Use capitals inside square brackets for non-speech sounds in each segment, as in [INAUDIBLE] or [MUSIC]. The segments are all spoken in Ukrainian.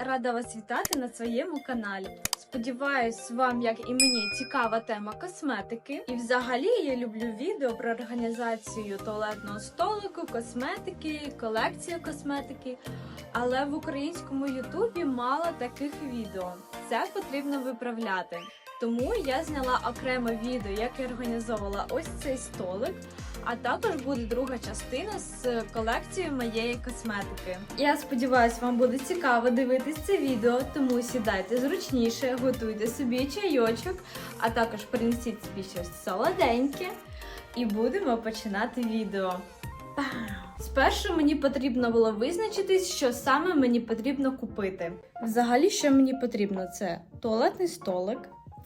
Рада вас вітати на своєму каналі. Сподіваюсь, вам, як і мені, цікава тема косметики. І взагалі я люблю відео про організацію туалетного столику, косметики, колекцію косметики. Але в українському Ютубі мало таких відео. Це потрібно виправляти. Тому я зняла окреме відео, як я організовувала ось цей столик. А також буде друга частина з колекцією моєї косметики. Я сподіваюся, вам буде цікаво дивитись це відео, тому сідайте зручніше, готуйте собі чайочок, а також принесіть собі щось солоденьке. І будемо починати відео. Спершу мені потрібно було визначитись, що саме мені потрібно купити. Взагалі, що мені потрібно, це туалетний столик,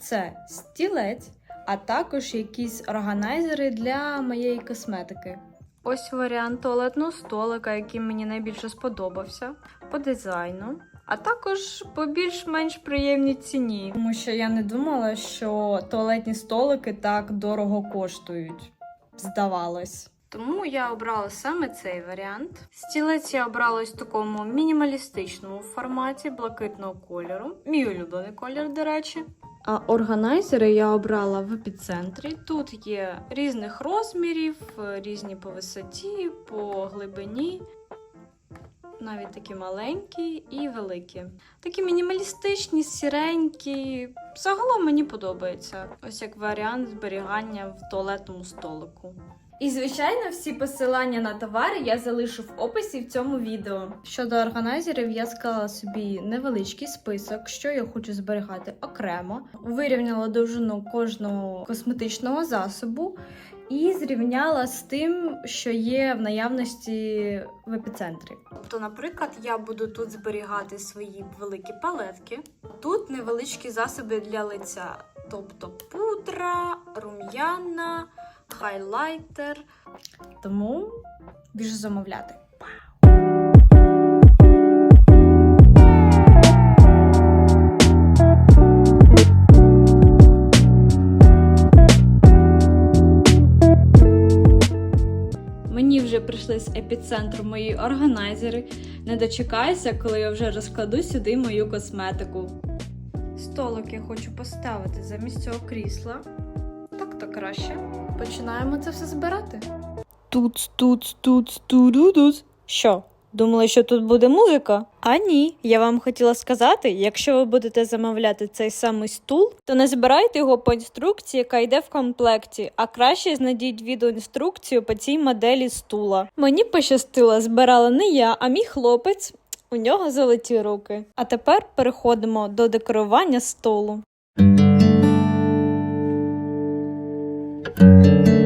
це стілець, а також якісь органайзери для моєї косметики. Ось варіант туалетного столика, який мені найбільше сподобався по дизайну. А також по більш-менш приємній ціні, тому що я не думала, що туалетні столики так дорого коштують. Здавалось. Тому я обрала саме цей варіант. Стілець я обрала ось в такому мінімалістичному форматі блакитного кольору. Мій улюблений колір, до речі. А органайзери я обрала в епіцентрі. Тут є різних розмірів, е, різні по висоті, по глибині. Навіть такі маленькі і великі. Такі мінімалістичні, сіренькі. Загалом мені подобається. Ось як варіант зберігання в туалетному столику. І, звичайно, всі посилання на товари я залишу в описі в цьому відео. Щодо органайзерів, я склала собі невеличкий список, що я хочу зберігати окремо, вирівняла довжину кожного косметичного засобу і зрівняла з тим, що є в наявності в епіцентрі. Тобто, наприклад, я буду тут зберігати свої великі палетки. Тут невеличкі засоби для лиця, тобто пудра, рум'яна хайлайтер. Тому біжу замовляти. Мені вже прийшли з епіцентру мої органайзери. Не дочекаюся, коли я вже розкладу сюди мою косметику. Столик я хочу поставити замість цього крісла. Так то краще. Починаємо це все збирати. Тут, тут, тут, тут. Що? Думали, що тут буде музика? А ні, я вам хотіла сказати, якщо ви будете замовляти цей самий стул, то не збирайте його по інструкції, яка йде в комплекті, а краще знайдіть відеоінструкцію по цій моделі стула. Мені пощастило, збирала не я, а мій хлопець. У нього золоті руки. А тепер переходимо до декорування столу. Thank you.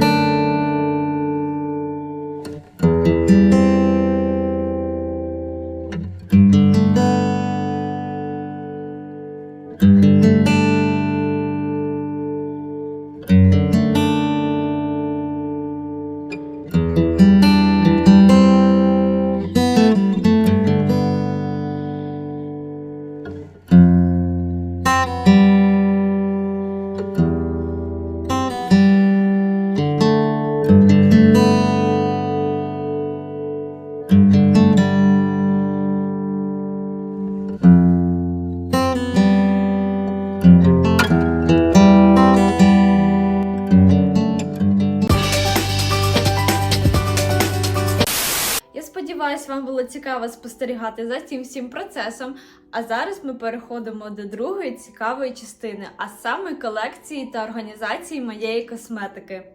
Сподіваюся, вам було цікаво спостерігати за цим всім процесом. А зараз ми переходимо до другої цікавої частини, а саме колекції та організації моєї косметики.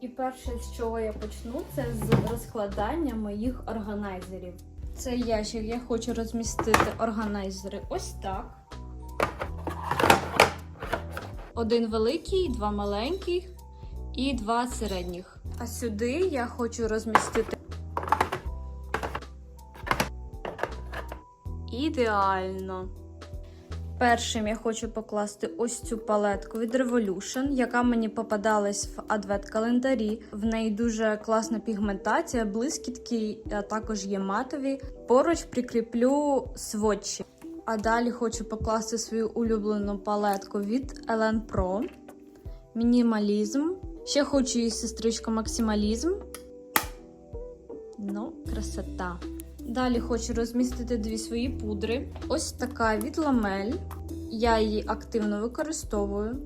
І перше, з чого я почну, це з розкладання моїх органайзерів. Цей ящик я хочу розмістити органайзери ось так. Один великий, два маленьких і два середніх. А сюди я хочу розмістити Ідеально. Першим я хочу покласти ось цю палетку від Revolution, яка мені попадалась в адвент-календарі. В неї дуже класна пігментація, блискітки, а також є матові. Поруч прикріплю сводчі. А далі хочу покласти свою улюблену палетку від Ellen Pro. Мінімалізм. Ще хочу її сестричку максималізм. Ну, красота. Далі хочу розмістити дві свої пудри. Ось така від ламель. Я її активно використовую.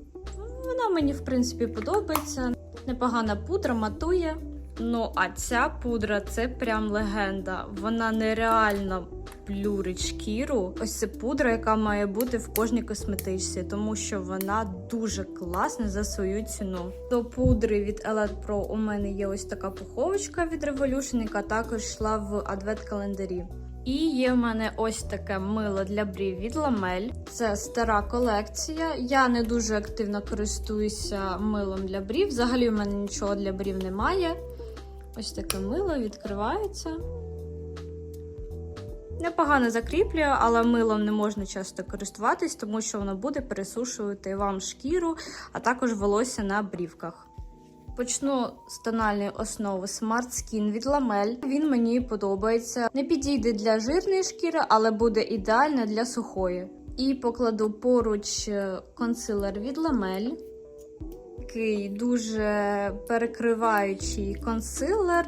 Вона мені, в принципі, подобається. Непогана пудра матує. Ну, а ця пудра це прям легенда. Вона нереально плюрить шкіру. Ось це пудра, яка має бути в кожній косметичці, тому що вона дуже класна за свою ціну. До пудри від Elite Pro у мене є ось така пуховочка від Revolution, яка також йшла в адвент-календарі. І є в мене ось таке мило для брів від Ламель. Це стара колекція. Я не дуже активно користуюся милом для брів. Взагалі в мене нічого для брів немає. Ось таке мило відкривається. Непогано закріплює, але милом не можна часто користуватись, тому що воно буде пересушувати вам шкіру, а також волосся на брівках. Почну з тональної основи Smart Skin від Ламель. Він мені подобається. Не підійде для жирної шкіри, але буде ідеально для сухої. І покладу поруч е, консилер від Ламель. Такий дуже перекриваючий консилер,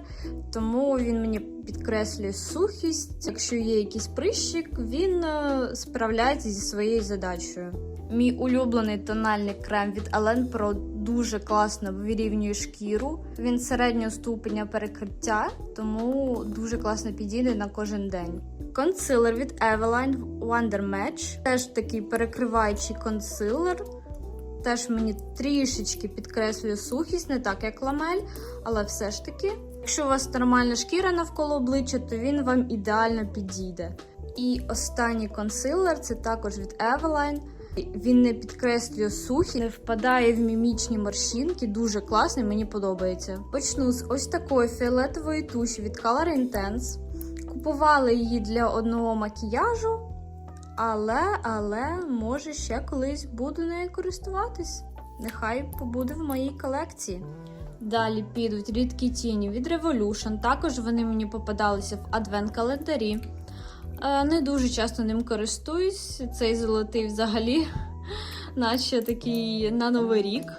тому він мені підкреслює сухість. Якщо є якийсь прищик, він е, справляється зі своєю задачею. Мій улюблений тональний крем від Alen Pro дуже класно вирівнює шкіру. Він середнього ступеня перекриття, тому дуже класно підійде на кожен день. Консилер від Eveline Wonder Match. Теж такий перекриваючий консилер. Теж мені трішечки підкреслює сухість, не так як ламель, але все ж таки. Якщо у вас нормальна шкіра навколо обличчя, то він вам ідеально підійде. І останній консилер це також від Eveline. Він не підкреслює сухість, не впадає в мімічні морщинки, дуже класний, мені подобається. Почну з ось такої фіолетової туші від Color Intense. Купувала її для одного макіяжу. Але, але, може, ще колись буду нею користуватись. Нехай побуде в моїй колекції. Далі підуть рідкі тіні від Revolution. Також вони мені попадалися в адвент-календарі. Е, Не дуже часто ним користуюсь. Цей золотий взагалі, [LAUGHS] наче такий на новий рік.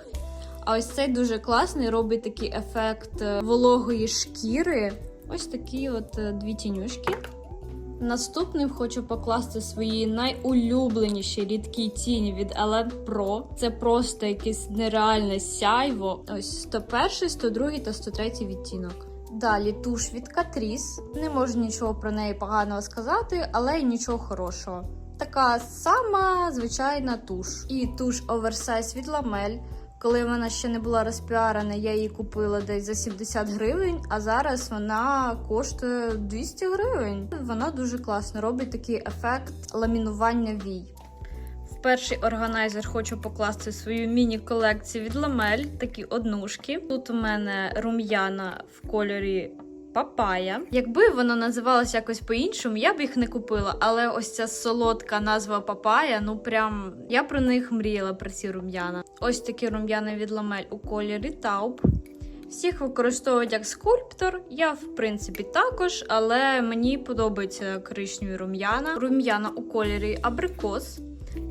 А ось цей дуже класний, робить такий ефект е, вологої шкіри. Ось такі от е, дві тінюшки. Наступним хочу покласти свої найулюбленіші рідкі тіні від Elen Pro. Це просто якесь нереальне сяйво. Ось 101, 102 та 103 відтінок. Далі туш від Catrice. Не можу нічого про неї поганого сказати, але й нічого хорошого. Така сама звичайна туш. І туш Oversize від Lamel. Коли вона ще не була розпіарена, я її купила десь за 70 гривень, а зараз вона коштує 200 гривень. Вона дуже класно робить такий ефект ламінування вій. В перший органайзер хочу покласти свою міні-колекцію від Ламель, такі однушки. Тут у мене рум'яна в кольорі папая. Якби воно називалося якось по-іншому, я б їх не купила. Але ось ця солодка назва папая, ну прям я про них мріяла про ці рум'яна. Ось такі рум'яна від ламель у кольорі тауп. Всіх використовують як скульптор. Я, в принципі, також, але мені подобаються коричневі рум'яна. Рум'яна у кольорі абрикос,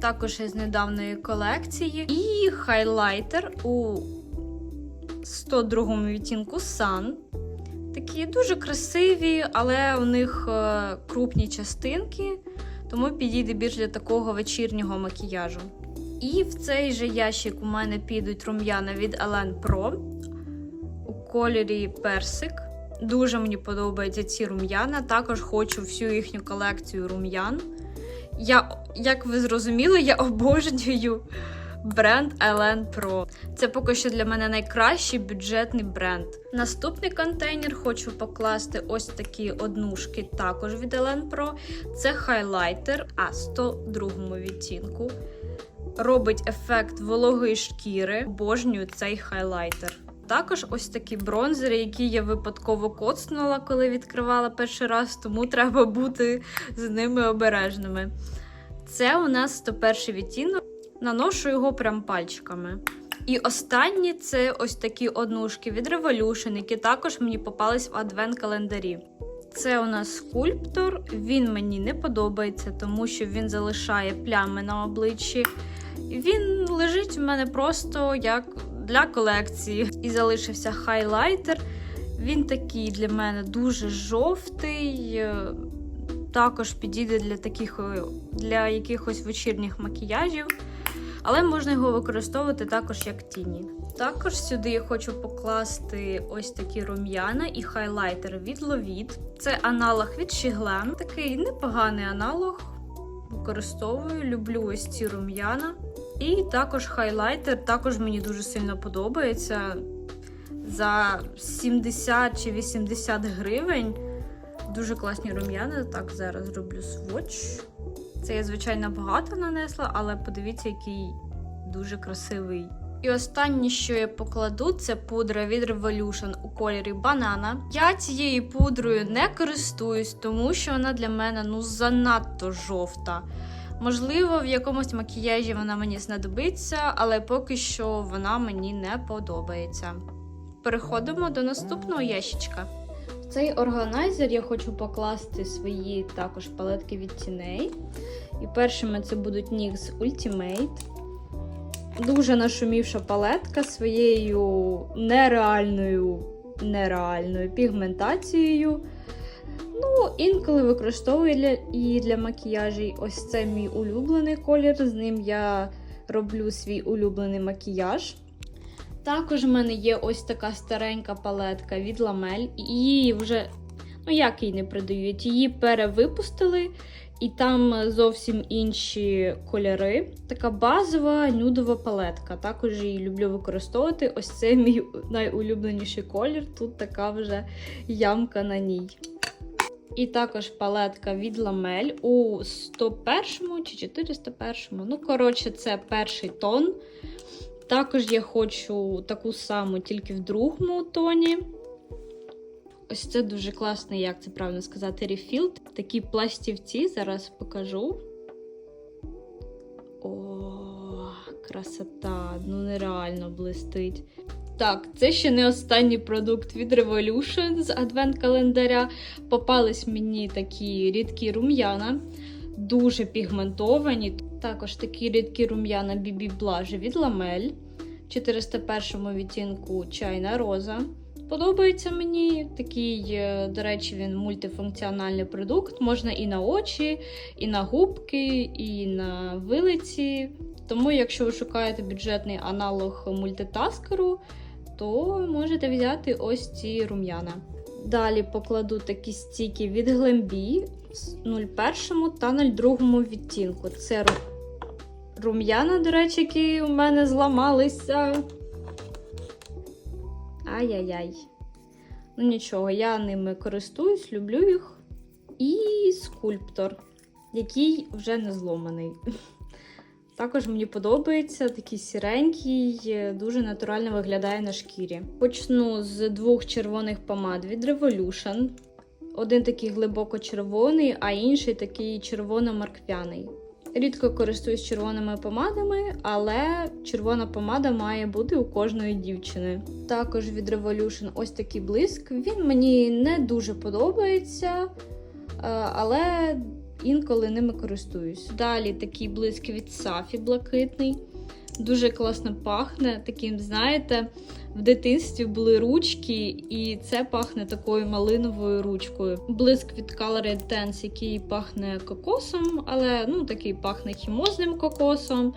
також із недавньої колекції. І хайлайтер у 102 відтінку Sun. Такі дуже красиві, але у них е, крупні частинки, тому підійде більш для такого вечірнього макіяжу. І в цей же ящик у мене підуть рум'яна від Alen Pro у кольорі персик. Дуже мені подобаються ці рум'яна. Також хочу всю їхню колекцію рум'ян. Я, як ви зрозуміли, я [LAUGHS] обожнюю бренд Elen Pro. Це поки що для мене найкращий бюджетний бренд. Наступний контейнер хочу покласти ось такі однушки, також від Elen Pro. Це хайлайтер, а 102 відтінку. Робить ефект вологої шкіри. Обожнюю цей хайлайтер. Також ось такі бронзери, які я випадково коцнула, коли відкривала перший раз, тому треба бути з ними обережними. Це у нас 101 відтінок. Наношу його прям пальчиками. І останні це ось такі однушки від Revolution, які також мені попались в адвент-календарі. Це у нас скульптор. Він мені не подобається, тому що він залишає плями на обличчі. Він лежить у мене просто як для колекції. І залишився хайлайтер. Він такий для мене дуже жовтий. е, Також підійде для таких е, для якихось вечірніх макіяжів, але можна його використовувати також як тіні. Також сюди я хочу покласти ось такі рум'яна і хайлайтер від Lovit. Це аналог від Shiglam. Такий непоганий аналог. Використовую, люблю ось ці рум'яна. І також хайлайтер, також мені дуже сильно подобається. За 70 чи 80 гривень. Дуже класні рум'яна. Так, зараз зроблю сводч. Це я, звичайно, багато нанесла, але подивіться, який дуже красивий. І останнє, що я покладу, це пудра від Revolution у кольорі банана. Я цією пудрою не користуюсь, тому що вона для мене ну занадто жовта. Можливо, в якомусь макіяжі вона мені знадобиться, але поки що вона мені не подобається. Переходимо до наступного ящичка. Цей органайзер я хочу покласти свої також палетки від тіней. І першими це будуть NYX Ultimate. Дуже нашумівша палетка своєю нереальною нереальною пігментацією. Ну, інколи використовую для, її для макіяжі. Ось це мій улюблений колір. З ним я роблю свій улюблений макіяж. Також в мене є ось така старенька палетка від Ламель. Її вже, ну як її не продають, її перевипустили, і там зовсім інші кольори. Така базова нюдова палетка. Також її люблю використовувати. Ось це мій найулюбленіший колір. Тут така вже ямка на ній. І також палетка від Ламель у 101 чи 401. Ну, коротше, це перший тон. Також я хочу таку саму, тільки в другому тоні. Ось це дуже класний, як це правильно сказати, рефілд. Такі пластівці, зараз покажу. О, красота! Ну нереально блистить. Так, це ще не останній продукт від Revolution з адвент-календаря. Попались мені такі рідкі рум'яна, дуже пігментовані. Також такі рідкі рум'яна BB Blush від Lamel. 401 відтінку чайна роза. Подобається мені такий, е, до речі, він мультифункціональний продукт. Можна і на очі, і на губки, і на вилиці. Тому, якщо ви шукаєте бюджетний аналог мультитаскеру, то можете взяти ось ці рум'яна. Далі покладу такі стіки від Glambi з 01 та 02 відтінку. Це ру- рум'яна, до речі, які у мене зламалися. Ай-яй-яй. Ну нічого, я ними користуюсь, люблю їх. І скульптор, який вже не зломаний. Також мені подобається такий сіренький, дуже натурально виглядає на шкірі. Почну з двох червоних помад від Revolution. Один такий глибоко червоний, а інший такий червоно-морквяний. Рідко користуюсь червоними помадами, але червона помада має бути у кожної дівчини. Також від Revolution ось такий блиск. Він мені не дуже подобається, е, але інколи ними користуюсь. Далі такий блиск від Сафі блакитний. Дуже класно пахне. Таким, знаєте, в дитинстві були ручки, і це пахне такою малиновою ручкою. Блиск від Color Intense, який пахне кокосом, але ну, такий пахне хімозним кокосом.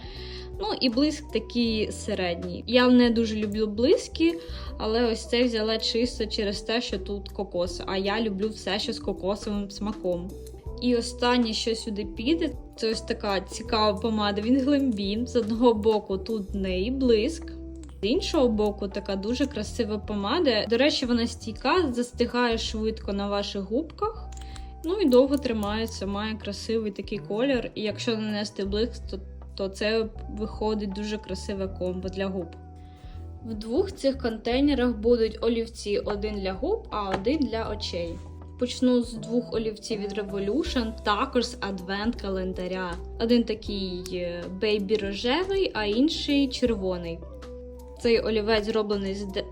Ну і блиск такий середній. Я не дуже люблю блиски, але ось це взяла чисто через те, що тут кокос. А я люблю все, що з кокосовим смаком. І останнє, що сюди піде, це ось така цікава помада від Glambi. З одного боку тут неї блиск. З іншого боку, така дуже красива помада. До речі, вона стійка, застигає швидко на ваших губках. Ну і довго тримається, має красивий такий колір. І якщо нанести блиск, то, то це виходить дуже красиве комбо для губ. В двох цих контейнерах будуть олівці: один для губ, а один для очей. Почну з двох олівців від Revolution, також з адвент-календаря. Один такий е, бейбі рожевий, а інший червоний. Цей олівець зроблений з, де...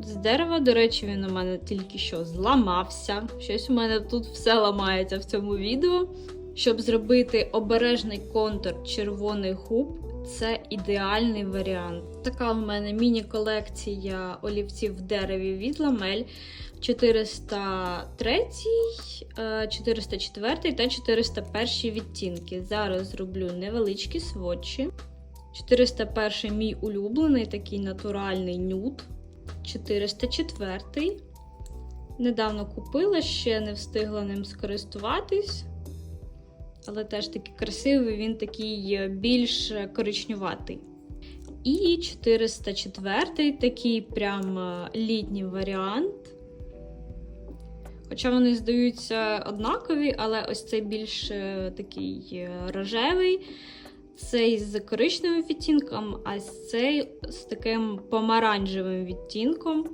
з дерева. До речі, він у мене тільки що зламався. Щось у мене тут все ламається в цьому відео. Щоб зробити обережний контур червоних губ, це ідеальний варіант. Така у мене міні-колекція олівців в дереві від ламель 403, е, 404 та 401 відтінки. Зараз зроблю невеличкі сводчі. 401 мій улюблений, такий натуральний нюд. 404. Недавно купила, ще не встигла ним скористуватись. Але теж такий красивий, він такий е, більш коричнюватий. І 404 такий прям е, літній варіант. Хоча вони здаються однакові, але ось цей більш е, такий е, рожевий, цей з коричневим відтінком, а цей з таким помаранчевим відтінком.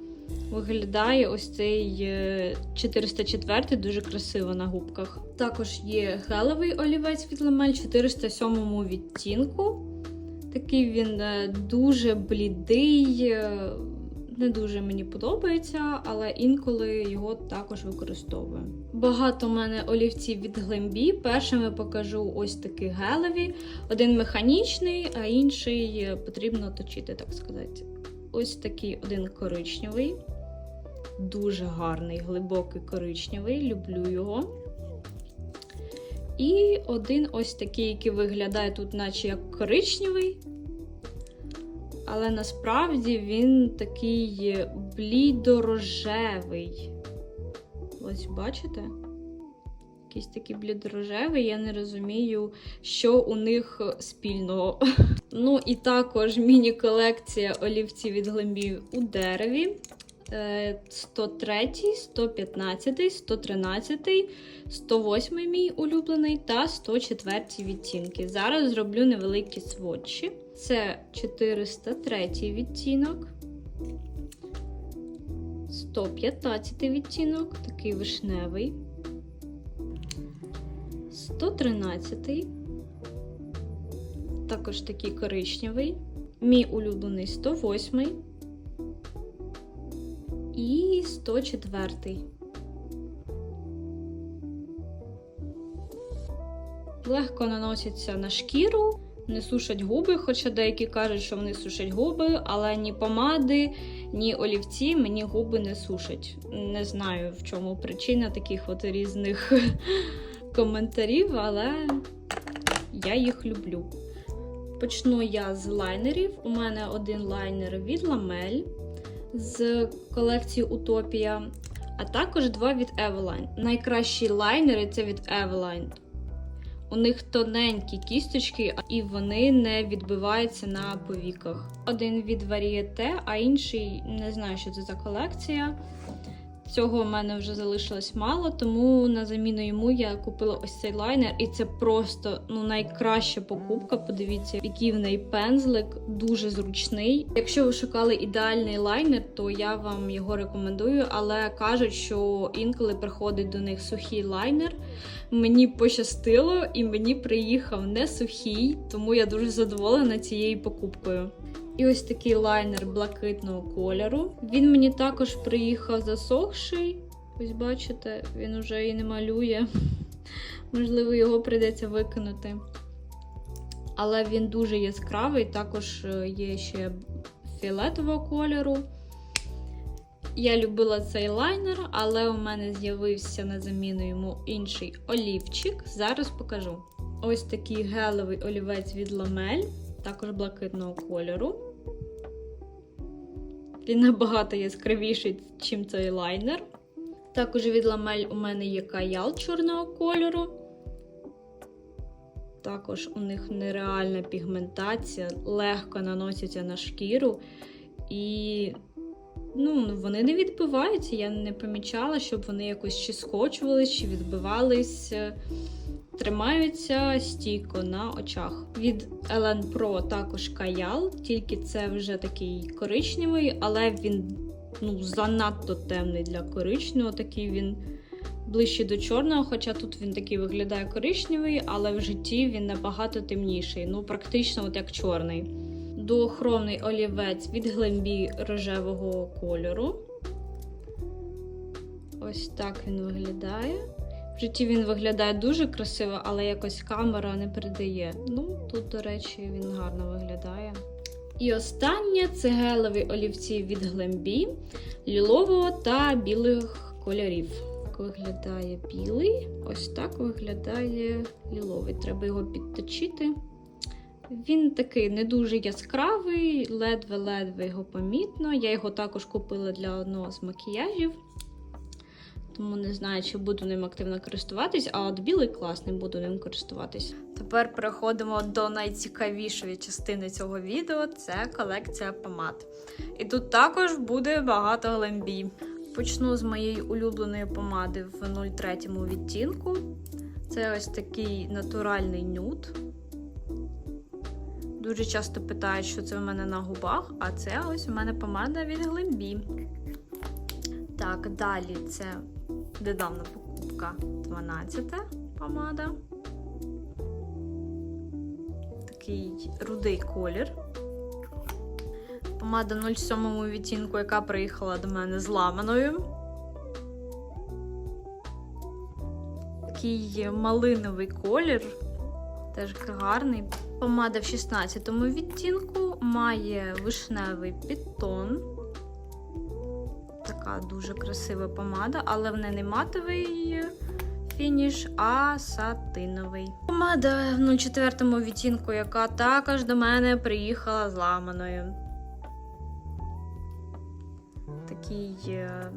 Виглядає ось цей е, 404 дуже красиво на губках. Також є гелевий олівець від ламель 407 відтінку. Такий він е, дуже блідий, е, не дуже мені подобається, але інколи його також використовую. Багато у мене олівців від Глембі. Першими покажу ось такі гелеві. Один механічний, а інший е, потрібно точити, так сказати. Ось такий один коричневий. Дуже гарний, глибокий коричневий, люблю його. І один ось такий, який виглядає тут, наче як коричневий. Але насправді він такий блідорожевий. Ось бачите? Якийсь такий блідорожевий, я не розумію, що у них спільного. [LAUGHS] Ну, і також міні-колекція олівців від глембів у дереві. Е, 103, 115, 113, 108 мій улюблений та 104 відтінки. Зараз зроблю невеликі сводчі. Це 403 відтінок, 115 відтінок, такий вишневий, 113, також такий коричневий, мій улюблений 108 і 104. Легко наносяться на шкіру, не сушать губи, хоча деякі кажуть, що вони сушать губи, але ні помади, ні олівці мені губи не сушать. Не знаю, в чому причина таких от різних [LAUGHS] коментарів, але я їх люблю. Почну я з лайнерів. У мене один лайнер від ламель з колекції Утопія, а також два від Eveline. Найкращі лайнери це від Eveline. У них тоненькі кісточки, і вони не відбиваються на повіках. Один від Varieté, а інший не знаю, що це за колекція. Цього в мене вже залишилось мало, тому на заміну йому я купила ось цей лайнер, і це просто ну найкраща покупка. Подивіться, який в неї пензлик, дуже зручний. Якщо ви шукали ідеальний лайнер, то я вам його рекомендую, але кажуть, що інколи приходить до них сухий лайнер. Мені пощастило, і мені приїхав не сухий, тому я дуже задоволена цією покупкою. І ось такий лайнер блакитного кольору. Він мені також приїхав засохший. Ось бачите, він уже і не малює. [LAUGHS] Можливо, його прийдеться викинути. Але він дуже яскравий, також е, є ще фіолетового кольору. Я любила цей лайнер, але у мене з'явився на заміну йому інший олівчик. Зараз покажу. Ось такий гелевий олівець від ламель також блакитного кольору. Він набагато яскравіший, ніж цей лайнер. Також від ламель у мене є каял чорного кольору. Також у них нереальна пігментація, легко наносяться на шкіру. І ну, вони не відбиваються. Я не помічала, щоб вони якось чи скочувались, чи відбивались тримаються стійко на очах. Від Ellen Pro також каял, тільки це вже такий коричневий, але він ну, занадто темний для коричневого. Такий він ближче до чорного, хоча тут він такий виглядає коричневий, але в житті він набагато темніший. Ну, практично от як чорний. Дуохромний олівець від глембі рожевого кольору. Ось так він виглядає. В житті він виглядає дуже красиво, але якось камера не передає. Ну, тут, до речі, він гарно виглядає. І останнє це гелеві олівці від Глембі лілового та білих кольорів. Так виглядає білий, ось так виглядає ліловий. Треба його підточити. Він такий не дуже яскравий, ледве-ледве його помітно. Я його також купила для одного з макіяжів. Тому не знаю, чи буду ним активно користуватись, а от білий класний буду ним користуватись. Тепер переходимо до найцікавішої частини цього відео це колекція помад. І тут також буде багато глембі. Почну з моєї улюбленої помади в 03 відтінку. Це ось такий натуральний нюд. Дуже часто питають, що це в мене на губах, а це ось у мене помада від Глембі. Так, далі це недавна покупка 12 помада. Такий рудий колір. Помада 07 відтінку, яка приїхала до мене зламаною. Такий малиновий колір, теж гарний. Помада в 16 відтінку має вишневий підтон. Така дуже красива помада, але в неї не матовий фініш, а сатиновий. Помада в 04 відтінку, яка також до мене приїхала зламаною. Такий е,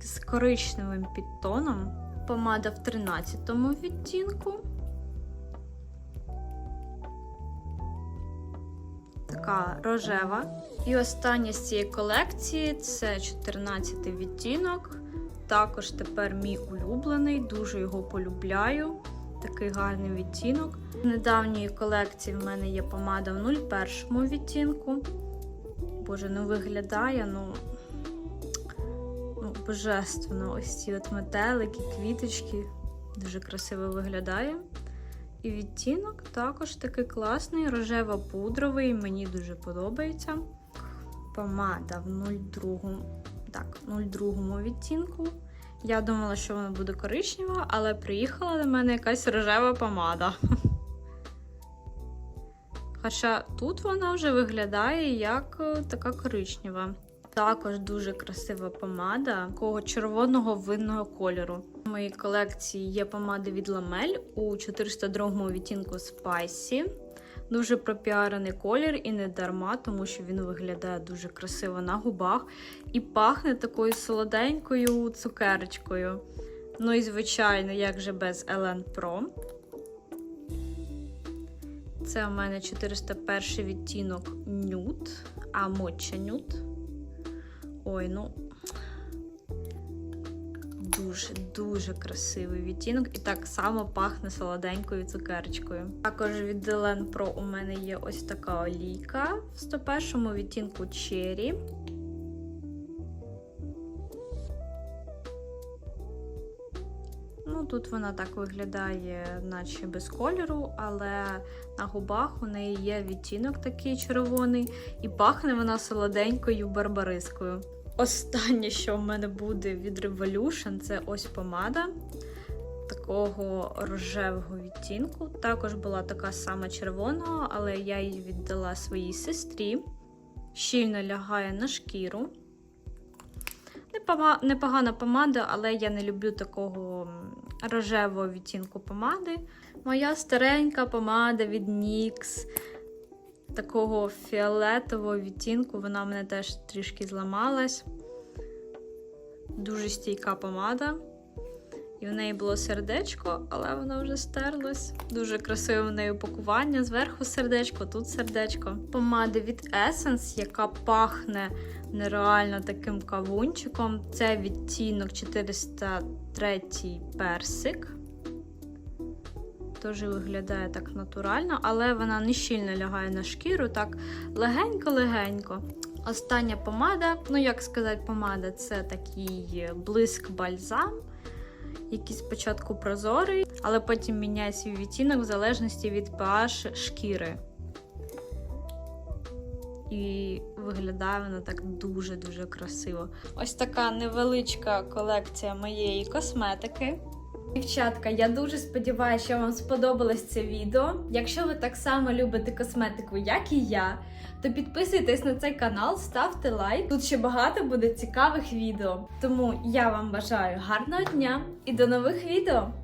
з коричневим підтоном. Помада в 13 відтінку. Така рожева. І остання з цієї колекції це 14 відтінок. Також тепер мій улюблений, дуже його полюбляю. Такий гарний відтінок. В недавньої колекції в мене є помада в 01 відтінку. Боже, ну виглядає, ну, ну божественно. Ось ці от метелики, квіточки. Дуже красиво виглядає. І відтінок також такий класний, рожево-пудровий, мені дуже подобається. Помада в 02, так, 02 відтінку. Я думала, що вона буде коричнева, але приїхала до мене якась рожева помада. Хоча тут вона вже виглядає як е, така коричнева. Також дуже красива помада такого червоного винного кольору. У моїй колекції є помади від Ламель у 402 відтінку Spicy. Дуже пропіарений колір і не дарма, тому що він виглядає дуже красиво на губах і пахне такою солоденькою цукерочкою. Ну і, звичайно, як же без Ellen Pro. Це у мене 401 відтінок нюд, а моча нюд. Ой, ну дуже-дуже красивий відтінок і так само пахне солоденькою цукерочкою. Також від Delen Pro у мене є ось така олійка в 101 відтінку Cherry. Тут вона так виглядає, наче без кольору, але на губах у неї є відтінок такий червоний, і пахне вона солоденькою барбарискою. Останнє, що в мене буде від Revolution, це ось помада такого рожевого відтінку. Також була така сама червоного, але я її віддала своїй сестрі. Щільно лягає на шкіру. Непогана помада, але я не люблю такого рожевого відтінку помади. Моя старенька помада від NYX. Такого фіолетового відтінку, вона в мене теж трішки зламалась. Дуже стійка помада. І в неї було сердечко, але воно вже стерлось. Дуже красиве в неї упакування. Зверху сердечко, тут сердечко. Помада від Essence, яка пахне нереально таким кавунчиком. Це відтінок 403 персик. Теж виглядає так натурально, але вона не щільно лягає на шкіру, так легенько-легенько. Остання помада, ну як сказати, помада це такий блиск бальзам, який спочатку прозорий, але потім міняє свій відтінок в залежності від pH шкіри. І виглядає вона так дуже-дуже красиво. Ось така невеличка колекція моєї косметики. Дівчатка, я дуже сподіваюся, що вам сподобалось це відео. Якщо ви так само любите косметику, як і я, то підписуйтесь на цей канал, ставте лайк. Тут ще багато буде цікавих відео. Тому я вам бажаю гарного дня і до нових відео!